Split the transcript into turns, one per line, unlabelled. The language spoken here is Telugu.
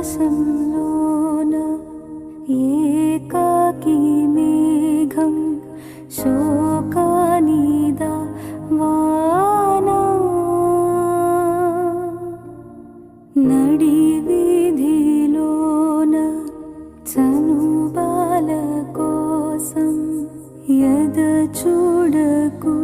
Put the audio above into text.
ఆకాశంలోన ఏకాకి మేఘం శోకానిద వాన. నడి వీధిలోన చనుబాల కోసం ఎద చూడకు